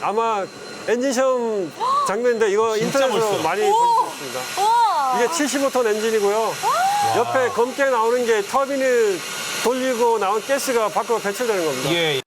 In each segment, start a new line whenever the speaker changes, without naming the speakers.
아마 엔진 시험 장면인데 이거 인터넷으로. 많이 보셨습니다.
우와.
이게 75톤 엔진이고요. 옆에 검게 나오는 게 터빈을 돌리고 나온 가스가 밖으로 배출되는 겁니다.
예.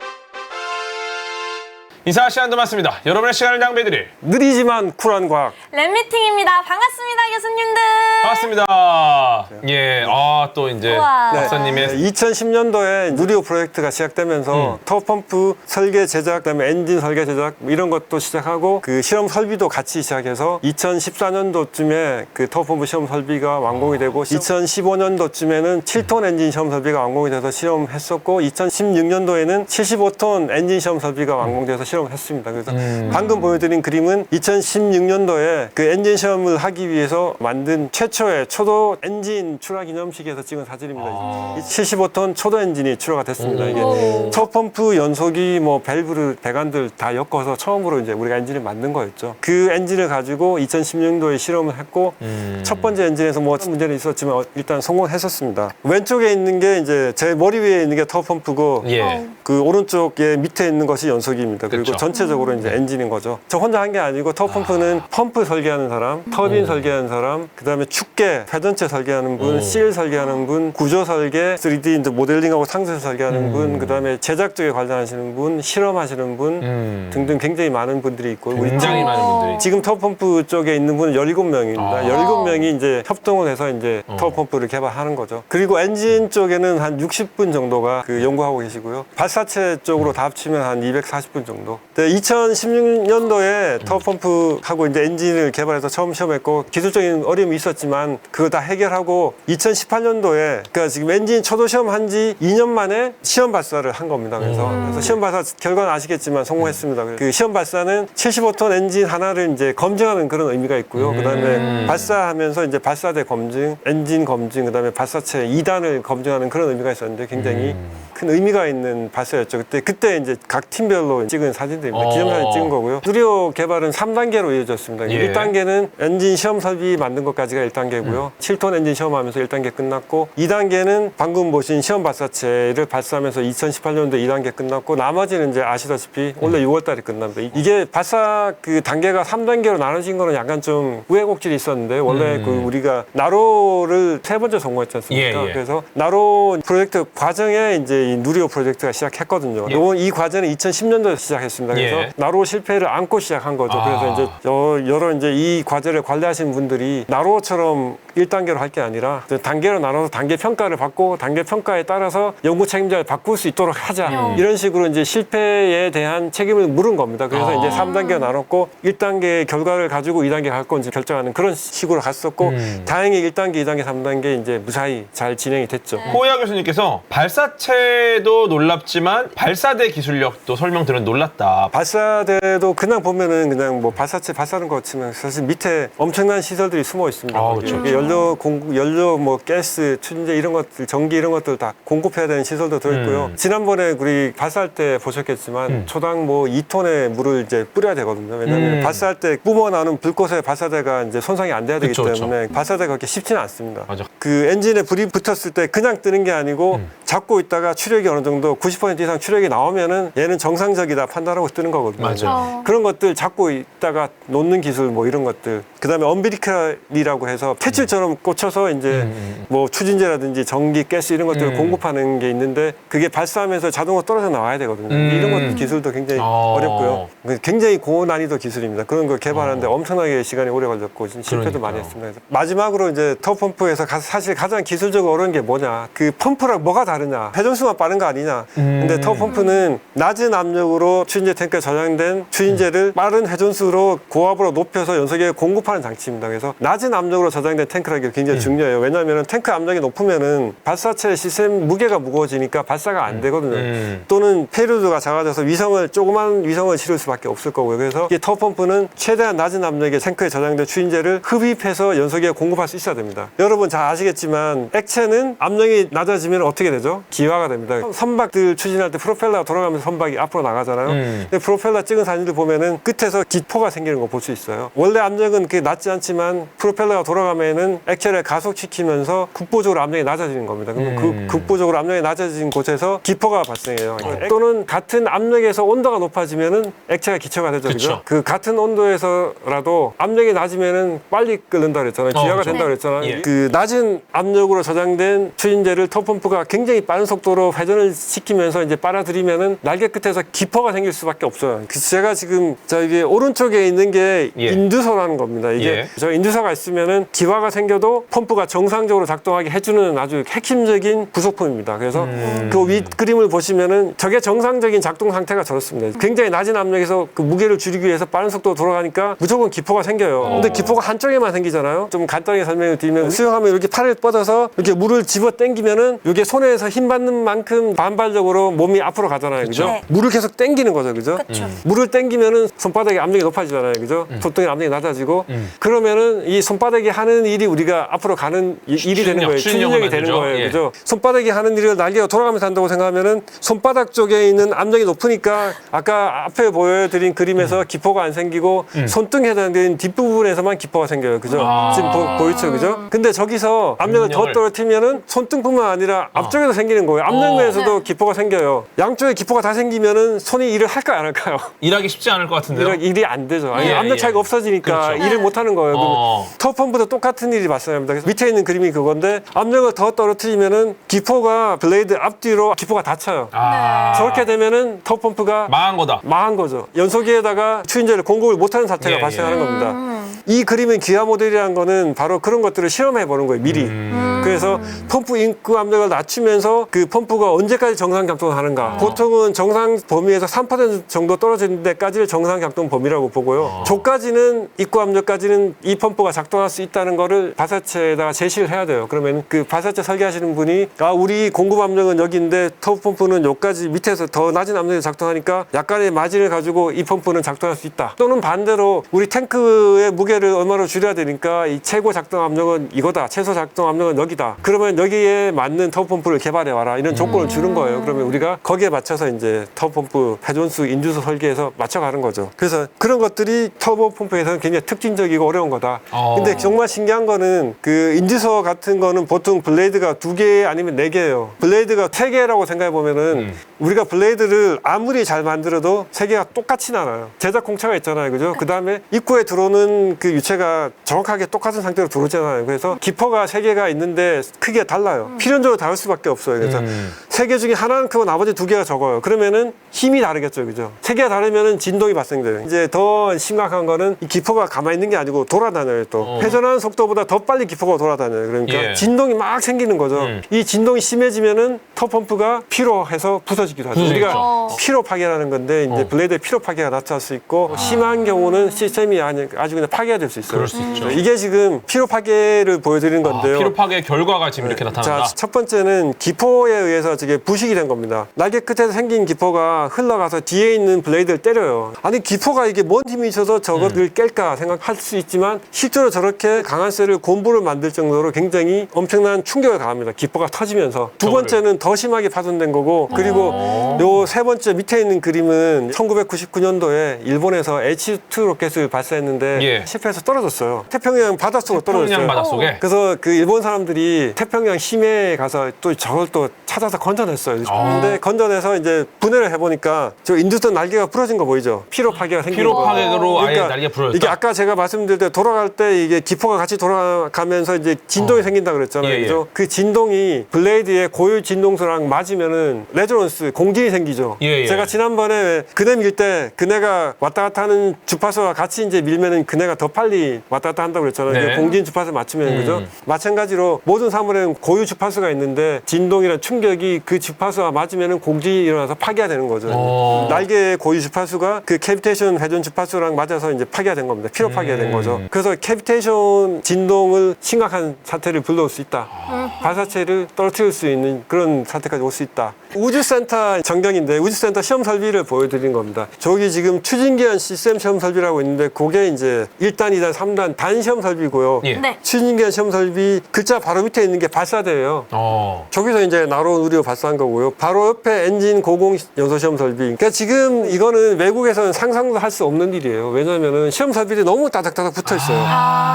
인사 시간도 많습니다. 여러분의 시간을 낭비해드릴
느리지만 쿨한 과학.
랩미팅입니다. 반갑습니다, 교수님들.
반갑습니다. 예, 아, 또 이제
우와.
박사님의
2010년도에 누리호 프로젝트가 시작되면서 터펌프 설계 제작, 그다음에 엔진 설계 제작 뭐 이런 것도 시작하고 그 실험 설비도 같이 시작해서 2014년도쯤에 그 터펌프 시험 설비가 완공이 되고 2015년도쯤에는 7톤 엔진 시험 설비가 완공이 돼서 시험했었고 2016년도에는 75톤 엔진 시험 설비가 완공돼서 실험했습니다. 그래서 방금 보여드린 그림은 2016년도에 그 엔진 시험을 하기 위해서 만든 최초의 초도 엔진 출하 기념식에서 찍은 사진입니다.
아.
이 75톤 초도 엔진이 출하가 됐습니다. 이게
오.
첫 펌프 연소기 뭐 밸브를 배관들 다 엮어서 처음으로 이제 우리가 엔진을 만든 거였죠. 그 엔진을 가지고 2016년도에 실험을 했고
음.
첫 번째 엔진에서 뭐 문제는 있었지만 어, 일단 성공했었습니다. 왼쪽에 있는 게 이제 제 머리 위에 있는 게 터 펌프고
예.
그 오른쪽에 밑에 있는 것이 연소기입니다. 그리고
그쵸.
전체적으로 이제 엔진인 거죠. 저 혼자 한 게 아니고 터 펌프는 펌프 설계하는 사람, 터빈 설계하는 사람, 그 다음에 축계, 회전체 설계하는 분,
오.
실 설계하는 분, 구조 설계, 3D 이제 모델링하고 상세 설계하는 분, 그 다음에 제작 쪽에 관련하시는 분, 실험하시는 분
음.
등등 굉장히 많은 분들이 있고 우리
굉장히
어.
많은 분들이.
지금 터펌프 쪽에 있는 분은 17명입니다.
아.
17명이 이제 협동을 해서 이제
어.
터펌프를 개발하는 거죠. 그리고 엔진 쪽에는 한 60분 정도가 그 연구하고 계시고요. 발사체 쪽으로 다 합치면 한 240분 정도. 2016년도에 터펌프하고 이제 엔진을 개발해서 처음 시험했고 기술적인 어려움이 있었지만 그거 다 해결하고 2018년도에 그러니까 지금 엔진 초도 시험 한 지 2년 만에 시험 발사를 한 겁니다. 그래서, 그래서 시험 발사 결과는 아시겠지만 성공했습니다. 그 시험 발사는 75톤 엔진 하나를 이제 검증하는 그런 의미가 있고요. 그다음에
음.
발사하면서 이제 발사대 검증, 엔진 검증, 그다음에 발사체 2단을 검증하는 그런 의미가 있었는데 굉장히
음.
큰 의미가 있는 발사였죠. 그때 그때 이제 각 팀별로 찍은 사진들입니다.
어.
기념사진 찍은 거고요. 누리호 개발은 3단계로 이어졌습니다.
예.
1단계는 엔진 시험 설비 만든 것까지가 1단계고요. 7톤 엔진 시험하면서 1단계 끝났고 2단계는 방금 보신 시험 발사체를 발사하면서 2018년도에 2단계 끝났고 나머지는 이제 아시다시피 원래 6월 달에 끝납니다. 이- 이게 발사 그 단계가 3단계로 나눠진 거는 약간 좀 우여곡절이 있었는데 원래
음.
그 우리가 나로를 세 번째 성공했지 않습니까?
예, 예.
그래서 나로 프로젝트 과정에 이제 이 누리호 프로젝트가 시작했거든요.
예.
요건 이 과정은 2010년도에 시작했습니다. 그래서
예.
나로 실패를 안고 시작한 거죠.
아.
그래서 이제 여- 여러 이제 이 과제를 관리하시는 분들이 나로처럼 1단계로 할 게 아니라 단계로 나눠서 단계 평가를 받고 단계 평가에 따라서 연구 책임자를 바꿀 수 있도록 하자.
음.
이런 식으로 이제 실패에 대한 책임을 물은 겁니다. 그래서
아.
이제 3단계 나눴고 1단계 결과를 가지고 2단계 갈 건지 결정하는 그런 식으로 갔었고
음.
다행히 1단계, 2단계, 3단계 이제 무사히 잘 진행이 됐죠.
호야 교수님께서 발사체도 놀랍지만 발사대 기술력도 설명 들은 놀랐다.
발사대도 그냥 보면은 그냥 뭐 발사체 발사하는 것 같지만 사실 밑에 엄청난 시설들이 숨어 있습니다.
아,
거기.
그렇죠.
연료 공급, 연료 뭐 가스, 추진제 이런 것들, 전기 이런 것들 다 공급해야 되는 시설도 들어 있고요.
음.
지난번에 우리 발사할 때 보셨겠지만
음.
초당 뭐 2톤의 물을 이제 뿌려야 되거든요. 왜냐하면
음.
발사할 때 뿜어나오는 불꽃에 발사대가 이제 손상이 안 돼야 되기
그쵸, 그쵸.
때문에 발사대가 그렇게 쉽지는 않습니다.
맞아.
그 엔진에 불이 붙었을 때 그냥 뜨는 게 아니고
음.
잡고 있다가 추력이 어느 정도 90% 이상 추력이 나오면은 얘는 정상적이다 판단하고 뜨는 거거든요.
맞아요.
어.
그런 것들 잡고 있다가 놓는 기술 뭐 이런 것들. 그다음에 엄비리칼이라고 해서 퇴출 처럼 꽂혀서 이제
음, 음.
뭐 추진제라든지 전기, 가스 이런 것들을
음.
공급하는 게 있는데 그게 발사하면서 자동으로 떨어져 나와야 되거든요.
음.
이런 것도 기술도 굉장히
어.
어렵고요. 굉장히 고난이도 기술입니다. 그런 걸 개발하는데
어.
엄청나게 시간이 오래 걸렸고 지금 실패도
그러니까요.
많이 했습니다. 그래서 마지막으로 이제 터 펌프에서 가- 사실 가장 기술적으로 어려운 게 뭐냐? 그 펌프랑 뭐가 다르냐? 회전수만 빠른 거 아니냐?
음.
근데 터 펌프는 낮은 압력으로 추진제 탱크에 저장된 추진제를 빠른 회전수로 고압으로 높여서 연석에 공급하는 장치입니다. 그래서 낮은 압력으로 저장된 탱크 라는 게 굉장히 중요해요. 왜냐하면 탱크 압력이 높으면은 발사체 시스템 무게가 무거워지니까 발사가 안 되거든요.
음.
또는 페루드가 작아져서 위성을 조그만 위성을 실을 수밖에 없을 거고요. 그래서 이 터 펌프는 최대한 낮은 압력의 탱크에 저장된 추진제를 흡입해서 연석에 공급할 수 있어야 됩니다. 여러분 잘 아시겠지만 액체는 압력이 낮아지면 어떻게 되죠? 기화가 됩니다. 됩니다. 선박들 추진할 때 프로펠러가 돌아가면서 선박이 앞으로 나가잖아요.
음.
근데 프로펠러 찍은 사진들 보면은 끝에서 기포가 생기는 거 볼 수 있어요. 원래 압력은 그게 낮지 않지만 프로펠러가 돌아가면은 액체를 가속시키면서 국보적으로 압력이 낮아지는 겁니다. 그러면
음.
그 국보적으로 압력이 낮아진 곳에서 기포가 발생해요. 또는 같은 압력에서 온도가 높아지면은 액체가 기초가 되죠.
그쵸.
그 같은 온도에서라도 압력이 낮으면은 빨리 끓는다 그랬잖아요.
어,
기화가
그쵸.
된다 그랬잖아요.
예.
그 낮은 압력으로 저장된 추진제를 터펌프가 굉장히 빠른 속도로 회전을 시키면서 이제 빨아들이면은 날개 끝에서 기포가 생길 수밖에 없어요. 그 제가 지금 저기 오른쪽에 있는 게
예.
인두소라는 겁니다. 이게
예.
저 인두소가 있으면은 기화가 생 겨도 펌프가 정상적으로 작동하게 해주는 아주 핵심적인 부속품입니다. 그래서
음.
그윗 그림을 보시면은 저게 정상적인 작동 상태가 저렇습니다. 굉장히 낮은 압력에서 그 무게를 줄이기 위해서 빠른 속도로 돌아가니까 무조건 기포가 생겨요. 근데 기포가 한쪽에만 생기잖아요. 좀 간단하게 설명을 드리면 수영하면 이렇게 팔을 뻗어서 이렇게 물을 집어 당기면은 이게 손에서 힘 받는 만큼 반발적으로 몸이 앞으로 가잖아요. 그죠?
네.
물을 계속 당기는 거죠. 그죠?
그쵸.
물을 당기면은 손바닥에 압력이 높아지잖아요. 그죠? 손등에 압력이 낮아지고 그러면은 이 손바닥이 하는 일이 우리가 앞으로 가는 이- 일이 되는
추진력,
거예요.
추진력을
추진력이 되는
만들죠.
거예요.
예.
그죠? 손바닥이 하는 일을 날개가 돌아가면서 한다고 생각하면은 손바닥 쪽에 있는 압력이 높으니까 아까 앞에 보여드린 그림에서 기포가 안 생기고 손등에 해당되는 뒷부분에서만 기포가 생겨요. 그죠?
아.
지금 보, 보이죠? 그죠? 근데 저기서 압력을 더
압력을.
떨어뜨리면은 손등뿐만 아니라 앞쪽에도 생기는 거예요. 압력면에서도
네.
기포가 생겨요. 양쪽에 기포가 다 생기면은 손이 일을 할까요? 안 할까요?
일하기 쉽지 않을 것 같은데요.
일이, 안 되죠. 아니,
예,
압력
예.
차이가 없어지니까
그렇죠.
일을 못 하는 거예요.
어.
터펌프도 똑같은 일이 발생합니다. 그래서 밑에 있는 그림이 그건데 압력을 더 떨어뜨리면은 기포가 블레이드 앞뒤로 기포가 닫혀요.
아.
저렇게 되면은 터펌프가
망한 거다.
망한 거죠. 연소기에다가 추인제를 공급을 못하는 사태가
예,
발생하는
예.
겁니다. 이 그림의 기하 모델이라는 거는 바로 그런 것들을 실험해 보는 거예요. 미리.
음.
그래서 펌프 인크 압력을 낮추면서 그 펌프가 언제까지 정상 작동을 하는가. 보통은 정상 범위에서 3% 정도 떨어지는 데까지를 정상 작동 범위라고 보고요. 저까지는 입구 압력까지는 이 펌프가 작동할 수 있다는 거를 바사체에다가 제시를 해야 돼요. 그러면 그 바사체 설계하시는 분이 아 우리 공급 압력은 여기인데 터보 펌프는 여기까지 밑에서 더 낮은 압력이 작동하니까 약간의 마진을 가지고 이 펌프는 작동할 수 있다. 또는 반대로 우리 탱크의 무게 를 얼마로 줄여야 되니까 이 최고 작동 압력은 이거다. 최소 작동 압력은 여기다. 그러면 여기에 맞는 터보 펌프를 개발해 와라. 이런 조건을 주는 거예요. 그러면 우리가 거기에 맞춰서 이제 터보 펌프 회전수 인두수 설계해서 맞춰가는 거죠. 그래서 그런 것들이 터보 펌프에서는 굉장히 특징적이고 어려운 거다.
어.
근데 정말 신기한 거는 그 인듀서 같은 거는 보통 블레이드가 두 개 아니면 네 개예요. 블레이드가 세 개라고 생각해 보면은
음.
우리가 블레이드를 아무리 잘 만들어도 세 개가 똑같진 않아요. 제작 공차가 있잖아요. 그죠? 그 다음에 입구에 들어오는 그 유체가 정확하게 똑같은 상태로 들어오잖아요. 그래서 기포가 세 개가 있는데 크기가 달라요. 필연적으로 다를 수밖에 없어요. 그래서
음.
세 개 중에 하나는 크고 나머지 두 개가 적어요. 그러면은 힘이 다르겠죠. 그죠? 세 개가 다르면은 진동이 발생돼요. 이제 더 심각한 거는 이 기포가 가만히 있는 게 아니고 돌아다녀요. 또
어.
회전하는 속도보다 더 빨리 기포가 돌아다녀요. 그러니까
예.
진동이 막 생기는 거죠.
음.
이 진동이 심해지면은 터펌프가 피로해서 부서지기도 하죠.
부서지겠죠.
우리가
어.
피로 파괴라는 건데 이제
어.
블레이드의 피로 파괴가 나타날 수 있고 심한 경우는 시스템이 아니- 아주 그냥 파괴가 될 수 있어요.
그럴 수 있죠.
이게 지금 피로 파괴를 보여드리는
아,
건데요.
피로 파괴 결과가 지금 이렇게 나타난다.
자, 첫 번째는 기포에 의해서 저게 부식이 된 겁니다. 날개 끝에서 생긴 기포가 흘러가서 뒤에 있는 블레이드를 때려요. 아니 기포가 이게 뭔 힘이 있어서 저것을
음.
깰까 생각할 수 있지만 실제로 저렇게 강한 셀을 곰보를 만들 정도로 굉장히 엄청난 충격을 가합니다. 기포가 터지면서 두. 번째는 더 심하게 파손된 거고 그리고
어.
요세 번째 밑에 있는 그림은 1999년도에 일본에서 H2 로켓을 발사했는데
예.
실패해서 떨어졌어요. 태평양 바닷속으로 떨어졌어요.
바닷속에
그래서 그 일본 사람들이 태평양 심해에 가서 또 저걸 또 찾아서 건져냈어요.
아.
근데 건져내서 이제 분해를 해보니까 저 인두선 날개가 부러진 거 보이죠? 피로 파괴가 생긴
피로
거.
파괴로 아예 날개가 부러졌다.
이게 아까 제가 말씀드릴 때 돌아갈 때 이게 기포가 같이 돌아가면서 이제 진동이 생긴다 그랬잖아요.
예, 예.
그죠? 그 진동이 블레이드의 고유 진동수랑 맞으면은 레조넌스 공진이 생기죠.
예, 예.
제가 지난번에 왜 그네 밀 때 그네가 왔다 갔다 하는 주파수와 같이 이제 밀면은 그네가 더 빨리 왔다 갔다 한다고 그랬잖아요.
네.
그 공진 주파수 맞추면
음.
그죠? 마찬가지로 모든 사물에는 고유 주파수가 있는데 진동이나 충격이 그 주파수와 맞으면은 공진이 일어나서 파괴가 되는 거죠.
어.
날개의 고유 주파수가 그 캐비테이션 회전 주파수랑 맞아서 이제 파괴가 된 겁니다. 피로 파괴가 된
음.
거죠. 그래서 캐비테이션 진동을 심각한 사태를 불러올 수 있다.
아.
발사체를 떨어뜨릴 수 있는 그런 사태까지 올 수 있다. 우주센터 전경인데 우주센터 시험 설비를 보여드린 겁니다. 저기 지금 추진기한 시스템 시험 설비라고 있는데 그게 이제 1단, 2단, 3단 단 시험 설비고요.
예.
네.
추진기한 시험 설비 글자 바로 밑에 있는 게 발사대예요.
어.
저기서 이제 나로운 우리로 발사한 거고요. 바로 옆에 엔진 고공 연소 시험 설비. 그러니까 지금 이거는 외국에서는 상상도 할 수 없는 일이에요. 왜냐면은 시험 설비들이 너무 따닥따닥 붙어 있어요.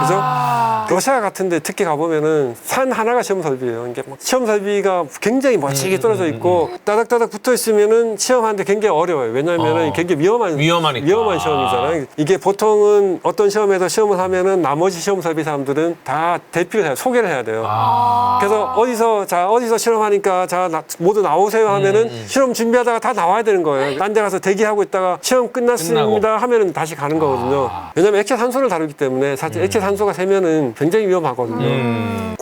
그죠? 러시아 같은데 특히 가보면은 산 하나가 시험 설비예요. 이게 막 시험 설비가 굉장히 멋지게 떨어져 있고 따닥따닥 붙어 있으면은 시험하는데 굉장히 어려워요. 왜냐면은
어.
굉장히 위험한
위험하니까.
위험한 시험이잖아요. 이게 보통은 어떤 시험에서 시험을 하면은 나머지 시험 설비 사람들은 다 대피를 해요. 소개를 해야 돼요.
아.
그래서 어디서 자 어디서 실험하니까 자 나- 모두 나오세요 하면은 실험 준비하다가 다 나와야 되는 거예요. 딴 데 가서 대기하고 있다가 시험 끝났습니다 하면은 다시 가는 거거든요. 왜냐면 액체 산소를 다루기 때문에 사실 액체 산소가 세면은 굉장히 위험하거든요.
음.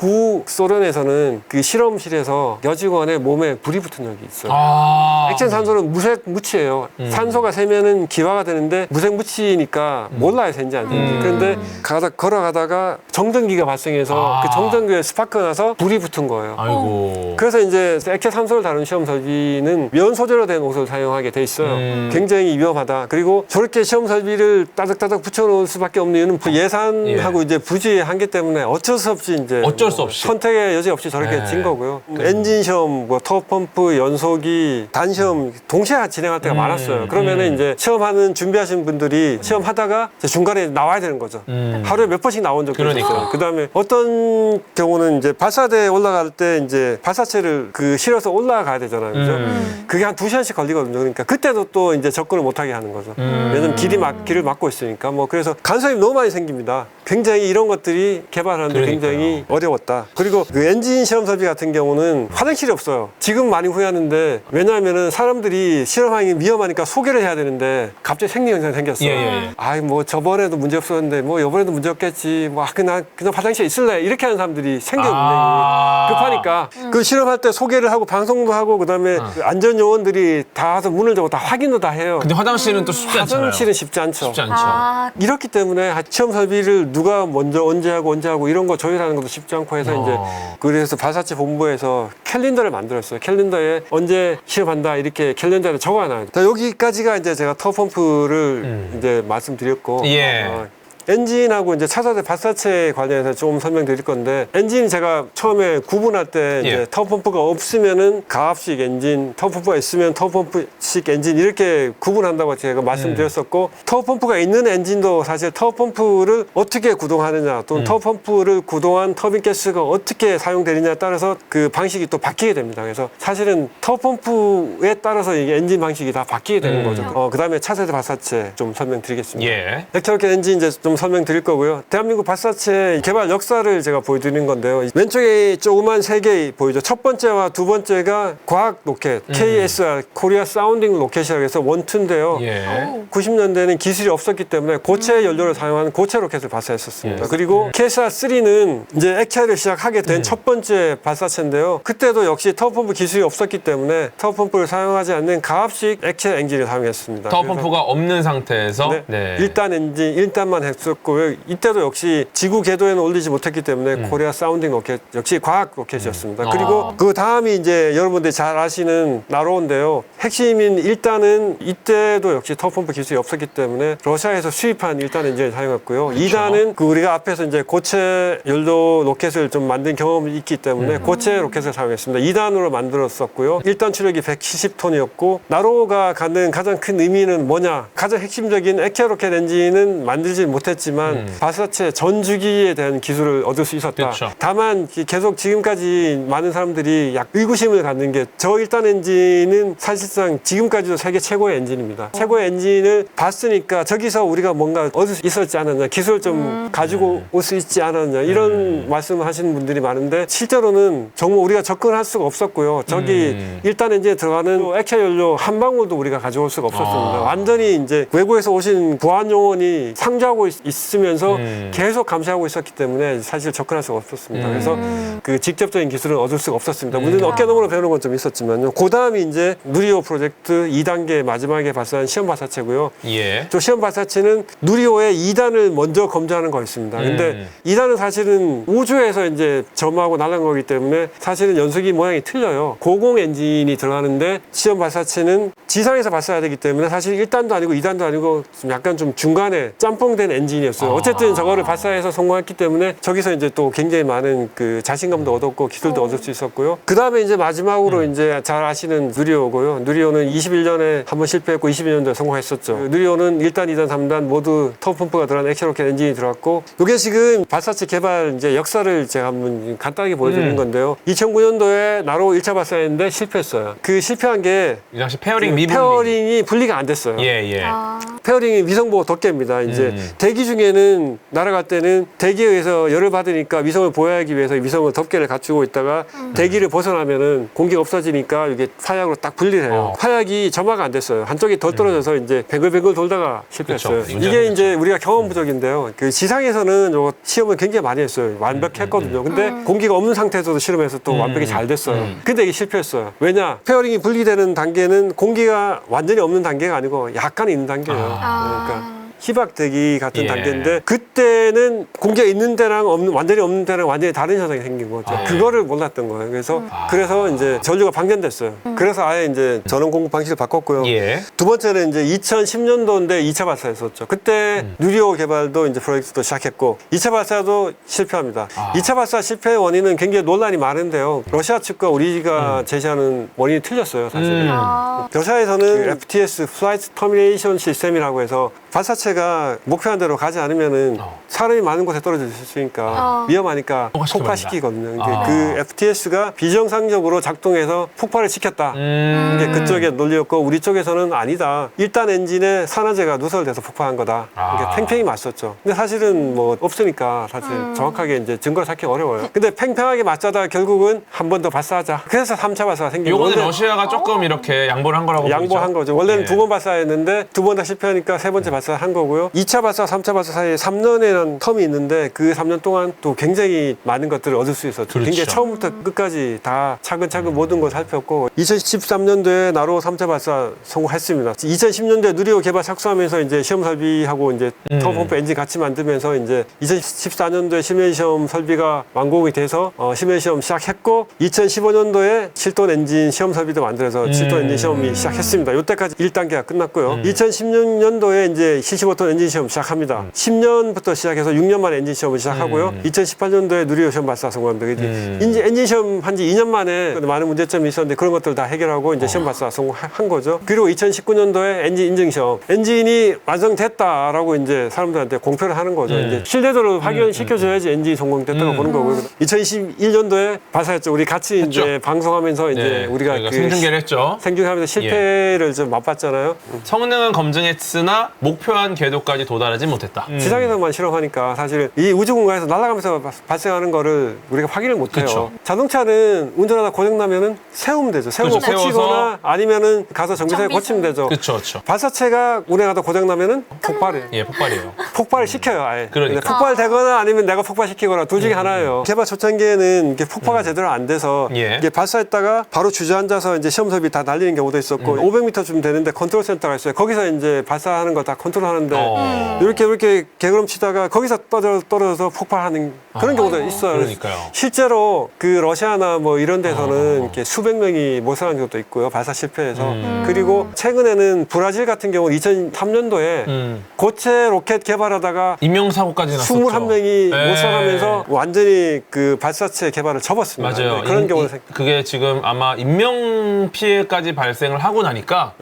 구소련에서는 그 실험실에서 여직원의 몸에 불이 붙은 적이 있어요.
아.
액체 산소는 무색 무치예요. 산소가 세면은 기화가 되는데 무색 무치니까 몰라요 센지 안 센지. 그런데 가다 걸어가다가 정전기가 발생해서
아.
그 정전기에 스파크가 나서 불이 붙은 거예요.
아이고.
그래서 이제 액체 산소를 다루는 시험 설비는 면 소재로 된 옷을 사용하게 돼 있어요.
음.
굉장히 위험하다. 그리고 저렇게 시험 설비를 따닥따닥 붙여놓을 수밖에 없는 이유는 그 예산하고 이제 부지의 한계 때문에 어쩔 수 없이 이제
어쩔 수 없이.
선택의 여지 없이 저렇게
네.
진 거고요. 엔진 시험, 뭐 터펌프, 연소기, 단 시험 동시에 진행할 때가
음.
많았어요. 그러면은
음.
이제 시험하는 준비하신 분들이 시험하다가 이제 중간에 나와야 되는 거죠.
음.
하루에 몇 번씩 나온 적도
그러니까.
있어요. 그다음에 어떤 경우는 이제 발사대에 올라갈 때 이제 발사체를 그 실어서 올라가야 되잖아요. 그죠?
음.
그게 한 두 시간씩 걸리거든요. 그러니까 그때도 또 이제 접근을 못 하게 하는 거죠.
음.
왜냐면 길이 막 길을 막고 있으니까 뭐 그래서 간섭이 너무 많이 생깁니다. 굉장히 이런 것들이 개발하는데
그러니까요.
굉장히 어려웠다. 그리고 그 엔진 시험 설비 같은 경우는 화장실이 없어요. 지금 많이 후회하는데 왜냐하면은 사람들이 실험하기 위험하니까 소개를 해야 되는데 갑자기 생리 현상이 생겼어요.
예, 예, 예.
아이 뭐 저번에도 문제 없었는데 뭐 이번에도 문제 없겠지. 뭐 아, 그냥 그냥 화장실에 있을래 이렇게 하는 사람들이 생겨요.
아.
굉장히 급하니까 그 실험할 때 소개를 하고 방송도 하고 그다음에 그 안전 요원들이 다 와서 문을 열고 다 확인도 다 해요.
근데 화장실은 또 쉽지 않잖아요.
화장실은 쉽지 않죠.
쉽지 않죠.
아,
이렇기 때문에 시험 설비를 누가 먼저 언제 하고 언제 하고 이런 거 조율하는 것도 쉽지 않고 해서
어.
이제 그래서 발사체 본부에서 캘린더를 만들었어요. 캘린더에 언제 시험한다 이렇게 캘린더에 적어놔요. 자, 여기까지가 이제 제가 터펌프를
음.
이제 말씀드렸고
예.
어, 엔진하고 이제 차세대 발사체 관련해서 좀 설명드릴 건데 엔진 제가 처음에 구분할 때 이제
예.
터펌프가 없으면은 가압식 엔진, 터펌프가 있으면 터펌프식 엔진 이렇게 구분한다고 제가 말씀드렸었고 터펌프가 있는 엔진도 사실 터펌프를 어떻게 구동하느냐 또는 터펌프를 구동한 터빈 가스가 어떻게 사용되느냐에 따라서 그 방식이 또 바뀌게 됩니다. 그래서 사실은 터펌프에 따라서 이게 엔진 방식이 다 바뀌게 되는
음.
거죠. 어, 그다음에 차세대 발사체 좀 설명드리겠습니다.
예.
렉터로켓 엔진 이제 좀 설명드릴 거고요. 대한민국 발사체 개발 역사를 제가 보여드리는 건데요. 왼쪽에 조그만 세 개 보이죠. 첫 번째와 두 번째가 과학 로켓, KSR, 코리아 사운딩 로켓이라고 해서 원투인데요.
예.
90년대는 기술이 없었기 때문에 고체 연료를 사용하는 고체 로켓을 발사했었습니다.
예.
그리고 KSR-3는 이제 액체를 시작하게 된 첫 번째 발사체인데요. 그때도 역시 터펌프 기술이 없었기 때문에 터펌프를 사용하지 않는 가압식 액체 엔진을 사용했습니다.
타워
그래서
펌프가 없는 상태에서
네.
네.
1단 엔진 1단만 했 었고요. 이때도 역시 지구 궤도에는 올리지 못했기 때문에
음.
코리아 사운딩 로켓 역시 과학 로켓이었습니다.
음.
그리고
아.
그 다음이 이제 여러분들이 잘 아시는 나로인데요. 핵심인 1단은 이때도 역시 터펌프 기술이 없었기 때문에 러시아에서 수입한 1단 엔진을 사용했고요.
그렇죠.
2단은 그 우리가 앞에서 이제 고체 연료 로켓을 좀 만든 경험이 있기 때문에
음.
고체 로켓을 사용했습니다. 2단으로 만들었었고요. 1단 추력이 170톤이었고 나로가 갖는 가장 큰 의미는 뭐냐? 가장 핵심적인 액체 로켓 엔진은 만들지 못했 지만
음.
발사체 전 주기에 대한 기술을 얻을 수 있었다.
그쵸.
다만 계속 지금까지 많은 사람들이 약 의구심을 갖는 게저 1단 엔진은 사실상 지금까지도 세계 최고의 엔진입니다. 최고의 엔진을 봤으니까 저기서 우리가 뭔가 얻을 수 있었지 않았냐. 기술 좀 가지고 올 수 있지 않았냐. 이런 말씀을 하시는 분들이 많은데 실제로는 정말 우리가 접근할 수가 없었고요. 저기
음.
1단 엔진에 들어가는 액체 연료 한 방울도 우리가 가져올 수가 없었습니다.
아.
완전히 이제 외국에서 오신 보안 요원이 상주하고 있- 있으면서
음.
계속 감시하고 있었기 때문에 사실 접근할 수가 없었습니다.
음.
그래서 그 직접적인 기술을 얻을 수가 없었습니다. 물론
음.
어깨너머로 배우는 건 좀 있었지만요. 그 다음이 이제 누리호 프로젝트 2단계 마지막에 발사한 시험 발사체고요.
예.
또 시험 발사체는 누리호의 2단을 먼저 검증하는 거였습니다. 근데
음.
2단은 사실은 우주에서 이제 점하고 날아간 거기 때문에 사실은 연속이 모양이 틀려요. 고공 엔진이 들어가는데 시험 발사체는 지상에서 발사해야 되기 때문에 사실 1단도 아니고 2단도 아니고 좀 약간 좀 중간에 짬뽕된 엔진 이었어요.
아.
어쨌든 저거를 발사해서 성공했기 때문에 저기서 이제 또 굉장히 많은 그 자신감도 얻었고 기술도 얻을 수 있었고요. 그 다음에 이제 마지막으로
음.
이제 잘 아시는 누리호고요. 누리호는 21년에 한번 실패했고 22년도에 성공했었죠. 그 누리호는 1단, 2단, 3단 모두 터프펌프가 들어간 액션로켓 엔진이 들어갔고 이게 지금 발사체 개발 이제 역사를 제가 한번 간단하게 보여드리는
음.
건데요. 2009년도에 나로 1차 발사했는데 실패했어요. 그 실패한 게
이 당시 페어링 미분리.
페어링이 분리가 안 됐어요.
예, 예.
아,
페어링이 위성보호 덮개입니다. 이제
음.
대기 중에는 날아갈 때는 대기에 의해서 열을 받으니까 위성을 보호하기 위해서 위성을 덮개를 갖추고 있다가 대기를 벗어나면은 공기가 없어지니까 이게 화약으로 딱 분리를 해요.
어.
화약이 점화가 안 됐어요. 한쪽이 더 떨어져서 이제 뱅글뱅글 돌다가 실패했어요.
그쵸.
이게 이제 우리가 경험 부족인데요. 그 지상에서는 요거 시험을 굉장히 많이 했어요. 완벽했거든요. 근데 공기가 없는 상태에서도 실험해서 또
음.
완벽히 잘 됐어요.
음.
근데 이게 실패했어요. 왜냐? 페어링이 분리되는 단계는 공기가 완전히 없는 단계가 아니고 약간 있는 단계예요.
아.
그러니까 희박대기 같은
예.
단계인데 그때는 공기가 있는 데랑 없는 완전히 없는 데랑 완전히 다른 현상이 생긴 거죠.
아, 예.
그거를 몰랐던 거예요. 그래서
아.
그래서 이제 전류가 방전됐어요. 그래서 아예 이제 전원 공급 방식을 바꿨고요.
예.
두 번째는 이제 2010년도인데 2차 발사했었죠. 그때
음.
누리호 개발도 이제 프로젝트도 시작했고 2차 발사도 실패합니다.
아.
2차 발사 실패 원인은 굉장히 논란이 많은데요. 러시아 측과 우리가 제시하는 원인이 틀렸어요, 사실은.
음.
아,
러시아에서는 그 FTS Flight Termination System이라고 해서 발사체 가 목표한 대로 가지 않으면은
어.
사람이 많은 곳에 떨어질 수 있으니까
어.
위험하니까. 폭파시키거든요. 이게
아.
그 FTS가 비정상적으로 작동해서 폭발을 시켰다.
음.
이게 그쪽의 논리였고 우리 쪽에서는 아니다. 1단 엔진에 산화제가 누설돼서 폭파한 거다.
아.
이게 팽팽히 맞섰죠. 근데 사실은 뭐 없으니까 사실 정확하게 이제 증거를 찾기 어려워요. 근데 팽팽하게 맞자다 결국은 한 번 더 발사하자. 그래서 3차 발사가 생긴
요거는
건데
러시아가 조금 이렇게 양보를 한 거라고
양보한
보이죠?
거죠. 원래는
예.
두 번 발사했는데 두 번 다 실패하니까 세 번째 발사를 한 거고요. 2차 발사, 3차 발사 사이에 3년이라는 텀이 있는데 그 3년 동안 또 굉장히 많은 것들을 얻을 수 있었죠.
그렇죠.
굉장히 처음부터 끝까지 다 차근차근 모든 걸 살폈고 2013년도에 나로 3차 발사 성공했습니다. 2010년도에 누리호 개발 착수하면서 이제 시험 설비하고 이제
음.
터보펌프 엔진 같이 만들면서 이제 2014년도에 시뮬 시험 설비가 완공이 돼서 어, 시뮬 시험 시작했고 2015년도에 7톤 엔진 시험 설비도 만들어서 7톤
음.
엔진 시험이 시작했습니다. 이때까지 1단계가 끝났고요.
음.
2016년도에 이제 75톤 엔진 시험 시작합니다. 10년부터 시작해서 6년 만에 엔진 시험을 시작하고요.
음.
2018년도에 누리호 시험 발사 성공합니다. 이제
음.
이제 엔진 시험 한 지 2년 만에 많은 문제점이 있었는데 그런 것들 다 해결하고 이제 시험 발사 성공한 거죠. 그리고 2019년도에 엔진 인증 시험. 엔진이 완성됐다라고 이제 사람들한테 공표를 하는 거죠.
음.
이제 신뢰도를 확인시켜줘야지 엔진이 성공됐다고
음.
보는 거고요. 2021년도에 발사했죠. 우리 같이 이제
했죠.
방송하면서 이제
네,
우리가
저희가
그
생중계를 했죠.
생중하면서 실패를 좀 맛봤잖아요.
성능은 검증했으나 목표한 궤도까지 도달하지 못했다. 음.
지상에서만 실험하니까 사실 이 우주 공간에서 날아가면서 바- 발생하는 거를 우리가 확인을 못 해요.
그쵸.
자동차는 운전하다 고장 나면은 세우면 되죠. 세우고
그쵸,
고치거나
세워서
아니면은 가서 정비사에
정비사.
고치면 되죠.
그렇죠, 그렇죠.
발사체가 운행하다 고장 나면은 폭발해요.
예, 폭발이에요.
폭발을 시켜요, 아예.
그러니까.
근데 폭발되거나 아니면 내가 폭발시키거나 둘 중에 하나예요. 개발 초창기에는 이게 폭파가 제대로 안 돼서
예.
이게 발사했다가 바로 주저앉아서 이제 시험 설비 다 날리는 경우도 있었고 500m쯤 되는데 컨트롤 센터가 있어요. 거기서 이제 발사하는 거 다 컨트롤하는 데
어.
이렇게 이렇게 개그럼 치다가 거기서 떨어, 떨어져서 폭발하는 그런 경우도 있어요.
그러니까요.
실제로 그 러시아나 뭐 이런 데서는
어.
이렇게 수백 명이 못 사는 경우도 있고요. 발사 실패해서.
음.
그리고 최근에는 브라질 같은 경우는 2003년도에
음.
고체 로켓 개발하다가
인명사고까지 났었죠.
21명이
네.
못 살아면서 완전히 그 발사체 개발을 접었습니다.
맞아요.
네, 그런
인-
경우는
이-
생-
그게 지금 아마 인명 피해까지 발생을 하고 나니까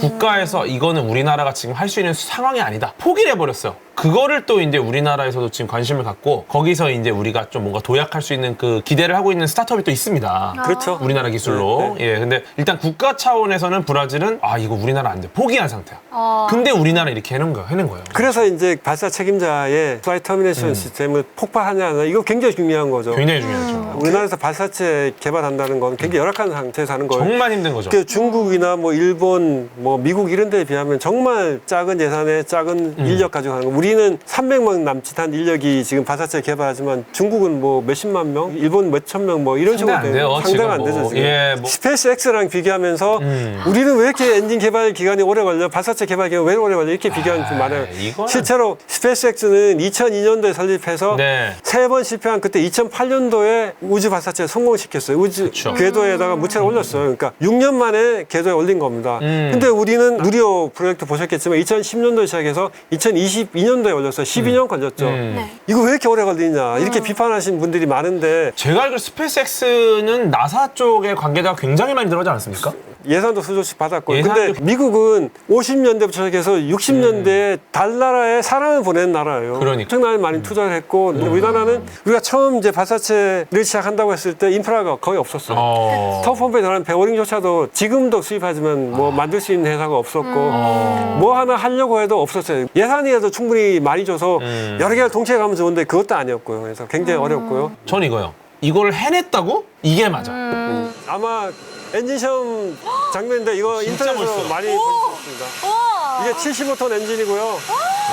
국가에서 이거는 우리나라가 지금 할 수 있는 상황이 아니다. 포기를 해버렸어요. 그거를 또 이제 우리나라에서도 지금 관심을 갖고 거기서 이제 우리가 좀 뭔가 도약할 수 있는 그 기대를 하고 있는 스타트업이 또 있습니다.
그렇죠.
우리나라 기술로.
네,
예. 근데 일단 국가 차원에서는 브라질은 아, 이거 우리나라 안 돼. 포기한 상태야.
어.
근데 우리나라 이렇게 해놓은 거예요. 해낸 거예요.
그래서 이제 발사 책임자의 플라이 터미네이션 시스템을 폭파하냐 안 하냐 이거 굉장히 중요한 거죠.
음. 굉장히 중요하죠.
우리나라에서 발사체 개발한다는 건 굉장히 열악한 상태에서 하는 거예요.
정말 힘든 거죠.
그 중국이나 뭐 일본, 뭐 미국 이런 데에 비하면 정말 작은 예산에 작은 인력 가지고 하는 거. 우리 우리는 300명 남짓 한 인력이 지금 바사체 개발하지만 중국은 뭐 몇십만 명, 일본 몇천 명 뭐 이런 식으로 돼요.
지금
안 되죠
뭐.
지금.
예, 뭐.
스페이스 X랑 비교하면서
음.
우리는 왜 이렇게 엔진 개발 기간이 오래 걸려? 바사체 개발 기간 왜 오래 걸려? 이렇게 비교하는 좀 많아요.
이거는-
실제로 스페이스 X는 2002년도에 설립해서
네.
세 번 실패한 그때 2008년도에 우주 발사체 성공시켰어요. 우주
그쵸.
궤도에다가 무체를 올렸어요. 그러니까 6년 만에 궤도에 올린 겁니다.
음.
근데 우리는 누리호 프로젝트 보셨겠지만 2010년도에 시작해서 2022년도 에 올렸어요. 12년 걸렸죠.
음.
네.
이거 왜 이렇게 오래 걸리냐 이렇게 비판하신 분들이 많은데
제가 알기로 스페이스X는 나사 쪽의 관계자가 굉장히 많이 들어가지 않았습니까?
예산도 수조씩 받았고
예산도-
근데 미국은 50년대부터 시작해서 60년대에 달나라에 사람을 보내는 나라예요.
음. 그러니까.
엄청나게 많이 투자를 했고 근데 우리나라는 우리가 처음 이제 발사체를 시작한다고 했을 때 인프라가 거의 없었어요.
어.
터프펌프에 들어가는 베어링조차도 지금도 수입하지만 뭐 만들 수 있는 회사가 없었고
어.
뭐 하나 하려고 해도 없었어요. 예산이라도 충분히 많이 줘서
음.
여러 개를 동시에 가면 좋은데 그것도 아니었고요. 그래서 굉장히 어렵고요.
전 이거요. 이걸 해냈다고? 이게 맞아.
음.
아마 엔진 시험 장면인데 이거
멋있어요.
많이.
우와.
이게 75톤 엔진이고요.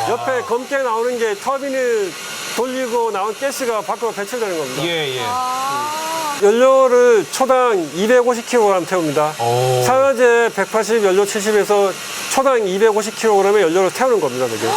옆에 검게 나오는 게 터빈을 돌리고 나온 가스가 밖으로 배출되는 겁니다.
예, 예.
아.
연료를 초당 250kg 태웁니다.
오.
산화제 180, 연료 70에서 초당 250kg의 연료를 태우는 겁니다. 그게.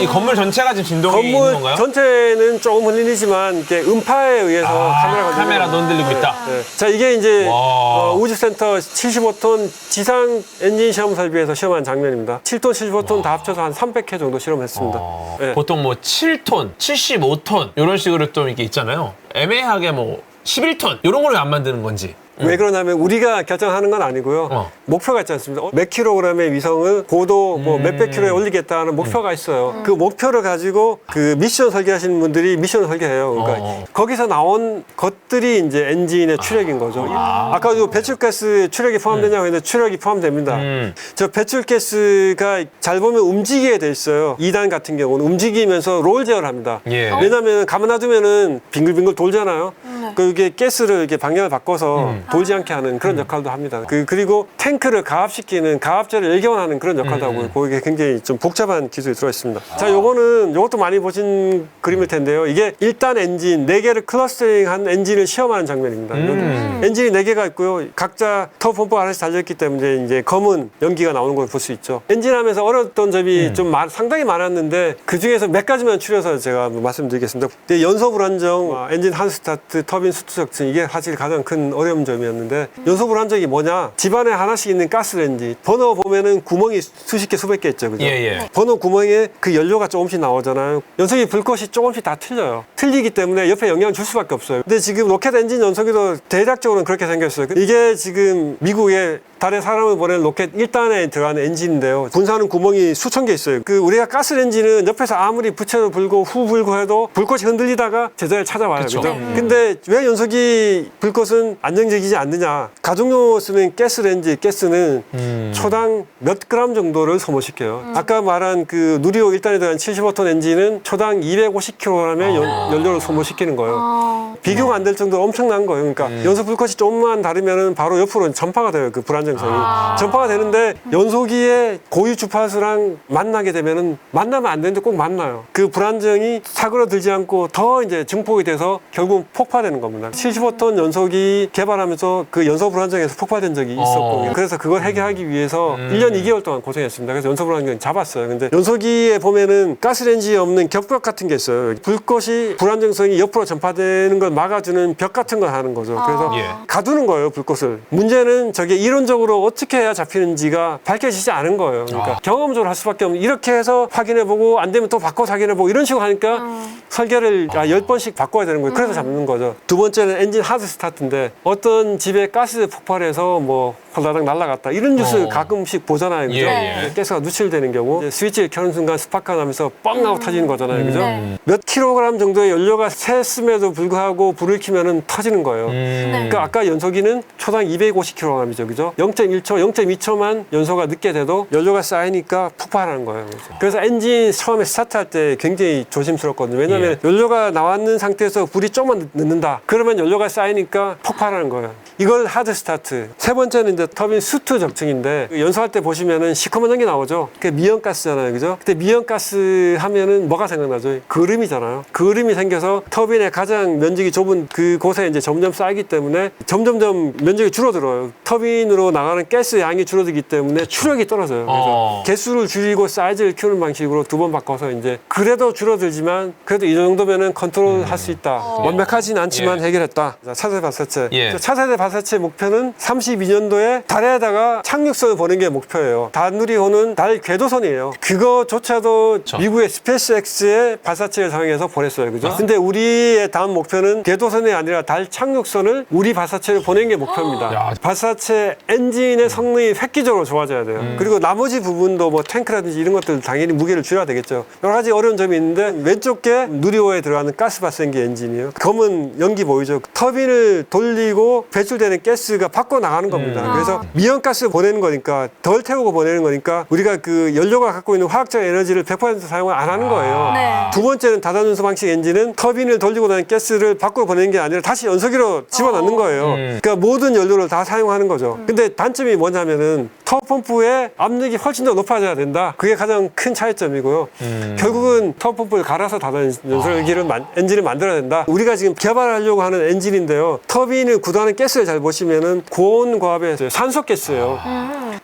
이 건물 전체가 지금 진동이 있는
건물
건가요?
전체는 조금 흔들리지만 이게 음파에 의해서
아,
카메라가
카메라도 흔들리고 있다.
네. 자 이게 이제
와.
어, 우주센터 75톤 지상 엔진 시험 설비에서 시험한 장면입니다. 7톤, 75톤 다 합쳐서 한 300회 정도 실험했습니다.
어,
네.
보통 뭐 7톤, 75톤 이런 식으로 좀 이렇게 있잖아요. 애매하게 뭐 11톤 이런 걸 왜 안 만드는 건지.
왜 그러냐면 우리가 결정하는 건 아니고요.
어.
목표가 있지 않습니까? 어, 몇 킬로그램의 위성을 고도 뭐
음.
몇백 킬로에 올리겠다는 목표가 있어요. 그 목표를 가지고 그 미션 설계하시는 분들이 미션을 설계해요. 그러니까
어.
거기서 나온 것들이 이제 엔진의 추력인 거죠. 아. 까도 배출가스 추력이 포함되냐고 했는데 추력이 포함됩니다.
음.
저 배출가스가 잘 보면 움직이게 돼 있어요. 2단 같은 경우는 움직이면서 롤 제어를 합니다.
예.
왜냐하면 가만 놔두면은 빙글빙글 돌잖아요. 그 이게 가스를 이렇게 방향을 바꿔서
음.
돌지 않게 하는 그런 역할도 합니다. 그 그리고 탱크를 가압시키는 가압제를 일경하는 그런 역할도
음.
하고 거기에 굉장히 좀 복잡한 기술이 들어 있습니다. 자, 요거는 요것도 많이 보신 그림일 텐데요. 이게 1단 엔진 네 개를 클러스터링한 엔진을 시험하는 장면입니다.
음.
엔진이 네 개가 있고요. 각자 터 펌프 하나씩 달려 있기 때문에 이제 검은 연기가 나오는 걸 볼 수 있죠. 엔진 하면서 어려웠던 점이
음.
좀 많- 상당히 많았는데 그 중에서 몇 가지만 추려서 제가 말씀드리겠습니다. 연소 불안정, 아, 엔진 한 스타트, 터빈 수투적증 이게 사실 가장 큰 어려운 점이었는데 연소 불안정이 뭐냐? 집안에 하나씩 있는 가스레인지 번호 보면은 구멍이 수십 개, 수백 개 있죠, 그죠?
예, 예.
번호 구멍에 그 연료가 조금씩 나오잖아요. 연석이 불꽃이 조금씩 다 틀려요. 틀리기 때문에 옆에 영향을 줄 수밖에 없어요. 근데 지금 로켓 엔진 연석이도 대략적으로는 그렇게 생겼어요. 이게 지금 미국의 달에 사람을 보낸 로켓 1단에 들어가는 엔진인데요. 분사하는 구멍이 수천 개 있어요. 그 우리가 가스 엔진은 옆에서 아무리 부채로 불고 후 불고 해도 불꽃이 흔들리다가 제자리를 찾아와요.
그쵸.
그죠?
네.
근데 왜 연석이 불꽃은 안정적이지 않느냐? 가정용으로 쓰는 가스 렌지, 가스는
음.
초당 몇 그램 정도를 소모시켜요. 아까 말한 그 누리호 1단에 들어간 75톤 엔진은 초당 250kg의 연료를 소모시키는 거예요.
아.
비교가 안 될 정도로 엄청난 거예요. 그러니까 연소 불꽃이 조금만 다르면은 바로 옆으로 전파가 돼요. 그 불안정 성이. 전파가 되는데 연소기의 고유 주파수랑 만나게 되면은 만나면 안 되는데 꼭 만나요. 그 불안정이 사그러들지 않고 더 이제 증폭이 돼서 결국 폭파되는 겁니다. 75톤 연소기 개발하면서 그 연소 불안정에서 폭파된 적이 있었고
어.
그래서 그걸 해결하기 위해서
음.
1년 2개월 동안 고생했습니다. 그래서 연소 불안정 잡았어요. 근데 연소기에 보면은 가스레인지에 없는 겹벽 같은 게 있어요. 불꽃이 불안정성이 옆으로 전파되는 걸 막아주는 벽 같은 걸 하는 거죠. 그래서
아.
예.
가두는 거예요, 불꽃을. 문제는 저게 이론적으로 어떻게 해야 잡히는지가 밝혀지지 않은 거예요. 그러니까
아.
경험적으로 할 수밖에 없는 이렇게 해서 확인해보고 안 되면 또 바꿔 확인해보고 이런 식으로 하니까 설계를 아, 10번씩 바꿔야 되는 거예요. 그래서 잡는 거죠. 두 번째는 엔진 하드 스타트인데 어떤 집에 가스 폭발해서 뭐 홀라당 날아갔다 이런 뉴스
어.
가끔씩 보잖아요. 그죠?
예, 예.
가스가 누출되는 경우 스위치를 켜는 순간 스파크가 나면서 뻥 하고 터지는 거잖아요. 그죠?
네.
몇 킬로그램 정도의 연료가 샜음에도 불구하고 불을 켜면은 터지는 거예요.
음.
그러니까 아까 연소기는 초당 250kg이죠, 그죠? 0.1초, 0.2초만 연소가 늦게 돼도 연료가 쌓이니까 폭발하는 거예요. 그래서, 그래서 엔진 처음에 스타트할 때 굉장히 조심스럽거든요. 왜냐하면 왜냐하면 연료가 나왔는 상태에서 불이 조금만 넣는다. 그러면 연료가 쌓이니까 폭발하는 거예요. 이걸 하드 스타트. 세 번째는 이제 터빈 수트 적층인데 그 연소할 때 보시면은 시커먼 연기 나오죠. 그게 미연가스잖아요, 그죠? 그때 미연가스 하면은 뭐가 생각나죠? 그름이잖아요. 그름이 생겨서 터빈의 가장 면적이 좁은 그 곳에 이제 점점 쌓이기 때문에 점점점 면적이 줄어들어요. 터빈으로 나가는 가스 양이 줄어들기 때문에 추력이 떨어져요. 그래서
어.
개수를 줄이고 사이즈를 키우는 방식으로 두 번 바꿔서 이제 그래도 줄어들지만 그래도 이 정도면은 컨트롤 할 수 있다. 완벽하진 않지만
예.
해결했다. 자, 차세대 발사체.
예.
차세대 발사체 목표는 32년도에 달에다가 착륙선을 보낸 게 목표예요. 단누리호는 달 궤도선이에요. 그거조차도
그쵸.
미국의 스페이스X의 발사체를 사용해서 보냈어요. 그죠?
아.
근데 우리의 다음 목표는 궤도선이 아니라 달 착륙선을 우리 발사체를 보낸 게 목표입니다.
야.
발사체 엔진의 성능이 획기적으로 좋아져야 돼요.
음.
그리고 나머지 부분도 뭐 탱크라든지 이런 것들 당연히 무게를 줄여야 되겠죠. 여러 가지 어려운 점이 있는데 왼쪽 게 누리호에 들어가는 가스 발생기 엔진이에요. 검은 연기 보이죠. 터빈을 돌리고 배출되는 가스가 밖으로 나가는 겁니다.
음.
그래서 미연가스 보내는 거니까 덜 태우고 보내는 거니까 우리가 그 연료가 갖고 있는 화학적 에너지를 100% 사용을 안 하는 거예요.
네.
두 번째는 다단연소 방식 엔진은 터빈을 돌리고 나는 가스를 밖으로 보내는 게 아니라 다시 연소기로 집어넣는 거예요.
음.
그러니까 모든 연료를 다 사용하는 거죠. 근데 단점이 뭐냐면은 터펌프의 압력이 훨씬 더 높아져야 된다. 그게 가장 큰 차이점이고요.
음.
결국은 터펌프를 갈아서 다단연소기를 만- 엔진을 만들어야 된다. 우리가 지금 개발하려고 하는 엔진인데요. 터빈을 구동하는 가스를 잘 보시면은 고온 과합의 산소 가스예요.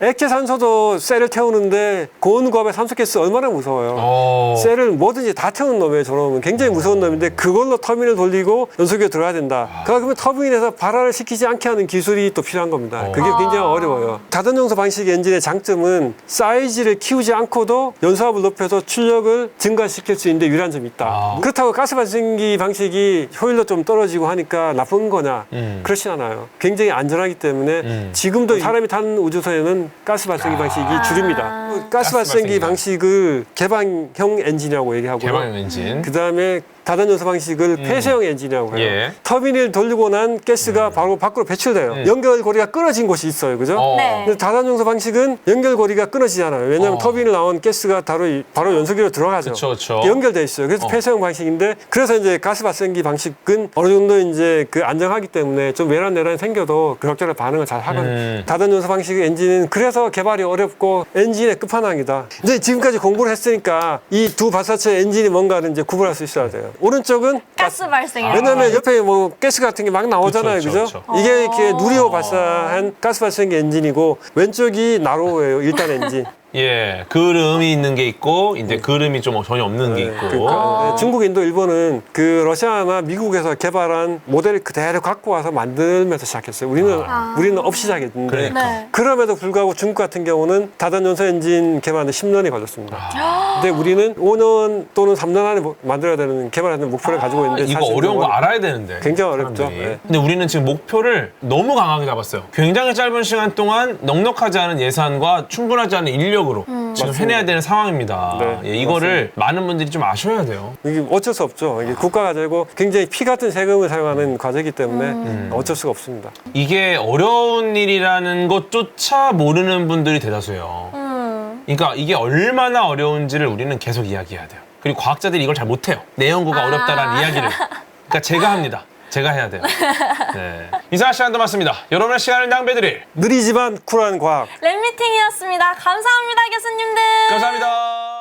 액체 산소도 셀을 태우는데 고온과합의 산소가스 얼마나 무서워요.
어.
셀을 뭐든지 다 태우는 놈이에요, 저놈은. 굉장히 무서운 놈인데 그걸로 터빈을 돌리고 연소기에 들어야 된다. 그러면 터빈에서 발화를 시키지 않게 하는 기술이 또 필요한 겁니다. 그게 굉장히 어려워요. 다단용소 방식 엔진의 장점은 사이즈를 키우지 않고도 연소압을 높여서 출력을 증가시킬 수 있는데 유리한 점이 있다.
아.
그렇다고 가스 발생기 방식이 효율도 좀 떨어지고 하니까 나쁜 거냐?
음.
그렇진 않아요. 굉장히 안전하기 때문에
음.
지금도 사람이 타는 우주선에는 가스 발생기 방식이 줄입니다. 가스
가스
발생기
발생기다.
방식을 개방형 엔진이라고 얘기하고요.
개방 엔진.
그 다음에 다단 연소 방식을 폐쇄형 엔진이라고 해요.
예.
터빈을 돌리고 난 가스가 바로 밖으로 배출돼요.
음.
연결고리가 끊어진 곳이 있어요. 그죠?
어.
네.
근데 다단 용소 방식은 연결고리가 끊어지잖아요. 왜냐하면
어.
터빈을 나온 가스가 바로, 이- 바로 연소기로 들어가죠.
그쵸, 그쵸.
연결돼 있어요. 그래서
어.
폐쇄형 방식인데 그래서 이제 가스 발생기 방식은 어느 정도 이제 그 안정하기 때문에 좀 외란 내란이 생겨도 그럭저럭 반응을 잘 하거든요.
음.
다단 연소 방식의 엔진은 그래서 개발이 어렵고 엔진의 끝판왕이다. 이제 지금까지 공부를 했으니까 이 두 발사체 엔진이 뭔가를 이제 구분할 수 있어야 돼요. 오른쪽은
가스 발생이.
왜냐면 옆에 뭐 가스 같은 게 막 나오잖아요.
그쵸,
그죠?
그쵸,
이게 이렇게
어.
누리호 발사한 가스 발생기 엔진이고 왼쪽이 나로호예요. 1단 엔진.
예. 그름이 있는 게 있고, 이제 그름이 좀 전혀 없는 게
네,
있고.
그러니까 네, 중국, 인도, 일본은 그 러시아나 미국에서 개발한 모델을 그대로 갖고 와서 만들면서 시작했어요. 우리는
아.
우리는 없이 시작했는데
그러니까.
네.
그럼에도 불구하고 중국 같은 경우는 다단 연소 엔진 개발하는데 10년이 걸렸습니다.
아.
근데 우리는 5년 또는 3년 안에 뭐- 만들어야 되는 개발하는 목표를 가지고 있는데
아, 이거
사실은
어려운 거
어려-
알아야 되는데.
굉장히 어렵죠.
사람들이.
네.
근데 우리는 지금 목표를 너무 강하게 잡았어요. 굉장히 짧은 시간 동안 넉넉하지 않은 예산과 충분하지 않은 인력 으로 지금 해내야 되는 상황입니다.
네,
예, 이거를 많은 분들이 좀 아셔야 돼요.
이게 어쩔 수 없죠. 이게 국가가 되고 굉장히 피 같은 세금을 사용하는 과제이기 때문에 어쩔 수가 없습니다.
이게 어려운 일이라는 것조차 모르는 분들이 대다수예요.
음.
그러니까 이게 얼마나 어려운지를 우리는 계속 이야기해야 돼요. 그리고 과학자들이 이걸 잘 못해요. 내 연구가
아.
어렵다라는 이야기를. 그러니까 제가 합니다. 제가 해야 돼요. 네. 이사 시간도 맞습니다. 여러분의 시간을 낭비해드릴
느리지만 쿨한 과학.
랩미팅이었습니다. 감사합니다, 교수님들.
감사합니다.